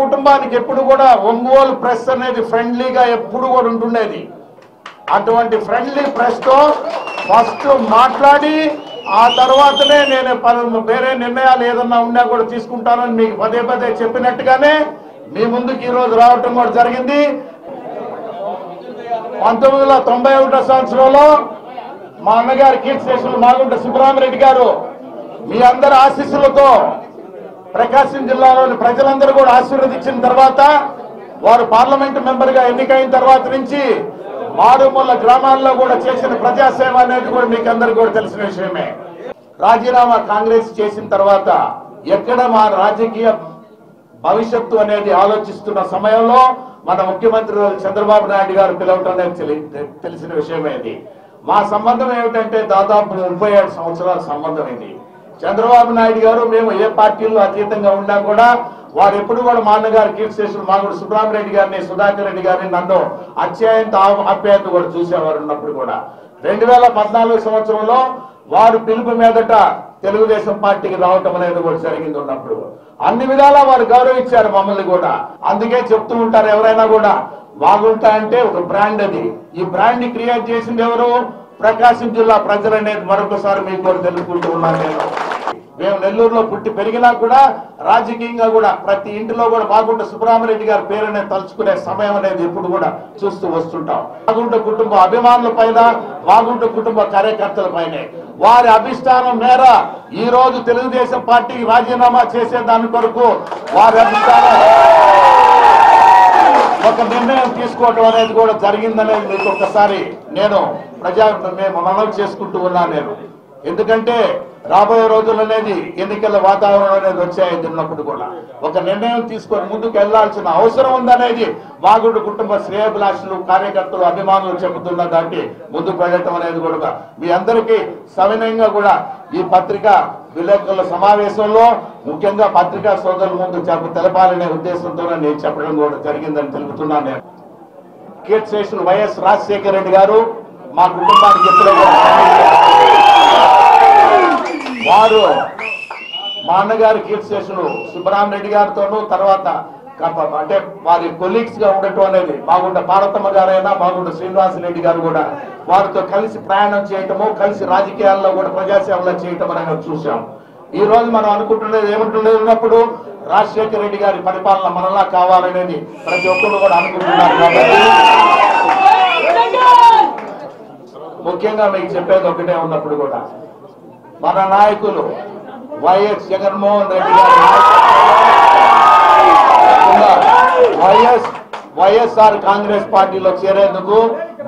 కుటుంబానికి ఎప్పుడు కూడా ఒంగోలు ప్రెస్ అనేది ఫ్రెండ్లీగా ఎప్పుడు కూడా ఉంటుండేది. అటువంటి ఫ్రెండ్లీ ప్రెస్తో ఫస్ట్ మాట్లాడి ఆ తర్వాతనే నేను వేరే నిర్ణయాలు ఏదన్నా ఉన్నా కూడా తీసుకుంటానని మీకు పదే పదే చెప్పినట్టుగానే మీ ముందుకు ఈరోజు రావటం కూడా జరిగింది. పంతొమ్మిది వందల తొంభై ఒకటో సంవత్సరంలో మా అన్నగారు కీర్తి శేషులు మాగుంట సుబ్రహ్మరెడ్డి గారు మీ అందరి ఆశీస్సులతో ప్రకాశం జిల్లాలోని ప్రజలందరూ కూడా ఆశీర్వదించిన తర్వాత వారు పార్లమెంటు మెంబర్గా ఎన్నికైన తర్వాత నుంచి మారుమూల గ్రామాల్లో కూడా చేసిన ప్రజాసేవ అనేది కూడా మీకు అందరికీ కూడా తెలిసిన విషయమే. రాజీనామా కాంగ్రెస్ చేసిన తర్వాత ఎక్కడ మా రాజకీయ భవిష్యత్తు అనేది ఆలోచిస్తున్న సమయంలో మన ముఖ్యమంత్రి చంద్రబాబు నాయుడు గారు పిలవటం అనేది తెలి- తెలిసిన విషయమే ఇది. మా సంబంధం ఏమిటంటే దాదాపు ముప్పై సంవత్సరాల సంబంధం ఇది. చంద్రబాబు నాయుడు గారు మేము ఏ పార్టీలు అతీతంగా ఉన్నా కూడా వారు ఎప్పుడు కూడా మా అన్నగారు కీర్తిశేషులు మాగుడు సుబ్రహ్మరెడ్డి గారిని సుధాకర్ రెడ్డి గారిని నన్ను అత్యంత ఆప్యాయత కూడా చూసేవారు ఉన్నప్పుడు కూడా. రెండు వేల పద్నాలుగు సంవత్సరంలో వారు పిలుపు మీదట తెలుగుదేశం పార్టీకి రావటం అనేది కూడా జరిగింది ఉన్నప్పుడు. అన్ని విధాలా వారు గౌరవించారు మమ్మల్ని కూడా. అందుకే చెప్తూ ఉంటారు ఎవరైనా కూడా బాగుంటా అంటే ఒక బ్రాండ్ అది. ఈ బ్రాండ్ని క్రియేట్ చేసింది ఎవరు? ప్రకాశం జిల్లా ప్రజలు అనేది మరొకసారి మీకు కూడా తెలుసుకుంటూ ఉన్నాను నేను. మేము నెల్లూరులో పుట్టి పెరిగినా కూడా రాజకీయంగా కూడా ప్రతి ఇంటిలో కూడా బాగుంట సుబ్రహ్మరెడ్డి గారి పేరునే తలుచుకునే సమయం అనేది ఎప్పుడు కూడా చూస్తూ వస్తుంటాం. బాగుంట కుటుంబ అభిమానుల పైన బాగుంట కుటుంబ కార్యకర్తల పైనే. వారి అభిష్టానం మేర ఈ రోజు తెలుగుదేశం పార్టీకి రాజీనామా చేసే దాని కొరకు వారి అభిష్టానం. ఒక నిర్ణయం తీసుకోవడం అనేది కూడా జరిగిందనేది మీకు ఒక్కసారి నేను ప్రజా మేము మనవి చేసుకుంటూ ఉన్నాను నేను. ఎందుకంటే రాబోయే రోజులు అనేది ఎన్నికల వాతావరణం అనేది వచ్చాయి ఉన్నప్పుడు కూడా. ఒక నిర్ణయం తీసుకొని ముందుకు వెళ్ళాల్సిన అవసరం ఉందనేది వాగుడు కుటుంబ శ్రేయభిలాషులు కార్యకర్తలు అభిమానులు చెబుతున్న దాన్ని ముందుకు వెళ్ళటం అనేది కూడా మీ అందరికీ సవినయంగా కూడా ఈ పత్రిక విలేకరుల సమావేశంలో ముఖ్యంగా పత్రికా సోదరుల ముందు చెప్ప తెలపాలనే ఉద్దేశంతో నేను చెప్పడం కూడా జరిగిందని తెలుపుతున్నాను నేను. కీర్తి వైఎస్ రాజశేఖర రెడ్డి గారు మా కుటుంబానికి ఎప్పుడైనా వారు మా అన్నగారు కీర్తి శేషులు సుబ్బరామరెడ్డి గారితోనూ తర్వాత అంటే వారి కొలీగ్స్గా ఉండటం అనేది బాగుండ పార్వతమ్మ గారైనా మాగుంట శ్రీనివాసరెడ్డి గారు కూడా వారితో కలిసి ప్రయాణం చేయటము కలిసి రాజకీయాల్లో కూడా ప్రజాసేవలో చేయటం అనేది చూసాం ఈ రోజు మనం అనుకుంటున్నది ఏమంటున్నప్పుడు ఉన్నప్పుడు రాజశేఖర రెడ్డి గారి పరిపాలన మనలా కావాలనేది ప్రతి ఒక్కరు కూడా అనుకుంటున్నారు కాబట్టి ముఖ్యంగా మీకు చెప్పేది ఒకటే ఉన్నప్పుడు కూడా మన నాయకులు వైఎస్ జగన్మోహన్ రెడ్డి గారు. వైఎస్ వైఎస్ఆర్ కాంగ్రెస్ పార్టీలో చేరేందుకు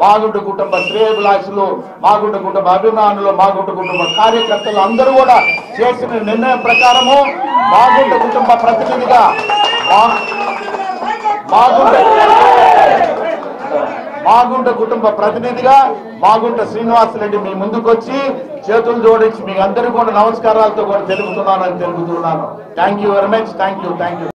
మాగుంట కుటుంబ శ్రేయభిలాషులు మాగుంట కుటుంబ అభిమానులు మాగుంట కుటుంబ కార్యకర్తలు అందరూ కూడా చేసిన నిర్ణయం ప్రకారము మాగుంట కుటుంబ ప్రతినిధిగా మా- మాగుంట మాగుంట కుటుంబ ప్రతినిధిగా మాగుంట శ్రీనివాసరెడ్డి మీ ముందుకొచ్చి చేతులు జోడించి మీ అందరికీ కూడా నమస్కారాలతో కూడా తెలుపుతున్నానని తెలుపుతున్నాను. Thank you very much thank you thank you